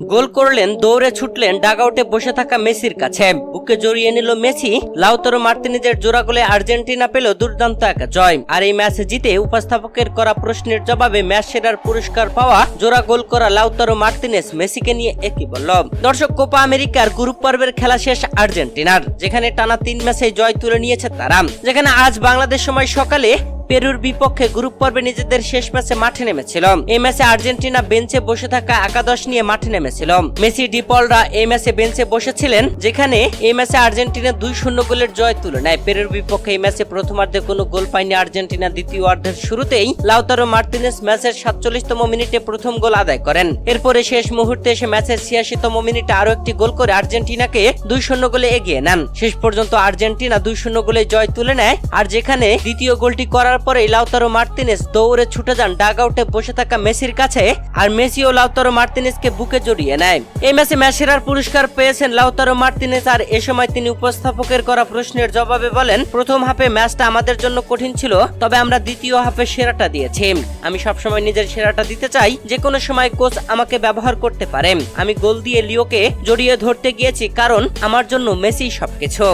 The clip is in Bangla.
গোল করলেন, দৌড়ে ছুটলেন, ডাগআউটে বসে থাকা মেসির কাছে। বুকে জড়িয়ে নিল মেসি। লাউতারো মার্তিনেজের জোড়া গোলে আর্জেন্টিনা পেল দুর্দান্ত এক জয়। আর এই ম্যাচে জিতে উপস্থাপকের করা প্রশ্নের জবাবে ম্যাচ সেরার পুরস্কার পাওয়া জোড়া গোল করা লাউতারো মার্তিনেস মেসিকে নিয়ে একই বলল দর্শক, কোপা আমেরিকার গ্রুপ পর্বের খেলা শেষ আর্জেন্টিনার, যেখানে টানা তিন ম্যাচে জয় তুলে নিয়েছে তারা। যেখানে আজ বাংলাদেশ সময় সকালে পেরুর বিপক্ষে গ্রুপ পর্বে নিজেদের শেষ ম্যাচে মাঠে নেমেছিল। এই ম্যাচে আর্জেন্টিনা বেঞ্চে বসে থাকা একাদশ নিয়ে মাঠে নেমেছিল। মেসি ডিপলরা এই ম্যাচে বেঞ্চে বসেছিলেন, যেখানে এই ম্যাচে আর্জেন্টিনা দুই শূন্য গোলের জয় তুলে নেয় পেরুর বিপক্ষে এই ম্যাচে প্রথমার্ধে কোনো গোল পায়নি আর্জেন্টিনা দ্বিতীয় অর্ধের শুরুতেই লাউতারো মার্তিনেস ম্যাচের সাতচল্লিশতম মিনিটে প্রথম গোল আদায় করেন। এরপরে শেষ মুহূর্তে এসে ম্যাচের ছিয়াশিতম মিনিটে আরও একটি গোল করে আর্জেন্টিনাকে দুই শূন্য গোলে এগিয়ে নেন। শেষ পর্যন্ত আর্জেন্টিনা দুই শূন্য গোলে জয় তুলে নেয়, আর যেখানে দ্বিতীয় গোলটি করার পরে লাউতারো মার্তিনেস দৌড়ে ছুটে যান ডাগ আউটে বসে থাকা মেসির কাছে আর মেসি ও লাউতারো মার্তিনেসকে বুকে জড়িয়ে নেয়। এই ম্যাচে ম্যাচ সেরার পুরস্কার পেয়েছেন লাউতারো মার্তিনেস আর এ সময় তিনি উপস্থাপকের করা প্রশ্নের জবাবে বলেন, প্রথম হাফে ম্যাচটা আমাদের জন্য কঠিন ছিল, তবে আমরা দ্বিতীয় হাফে সেরাটা দিয়েছি। আমি সবসময় নিজের সেরাটা দিতে চাই, যে কোনো সময় কোচ আমাকে ব্যবহার করতে পারে আমি গোল দিয়ে লিওকে জড়িয়ে ধরতে গিয়েছি, কারণ আমার জন্য মেসি সবকিছু।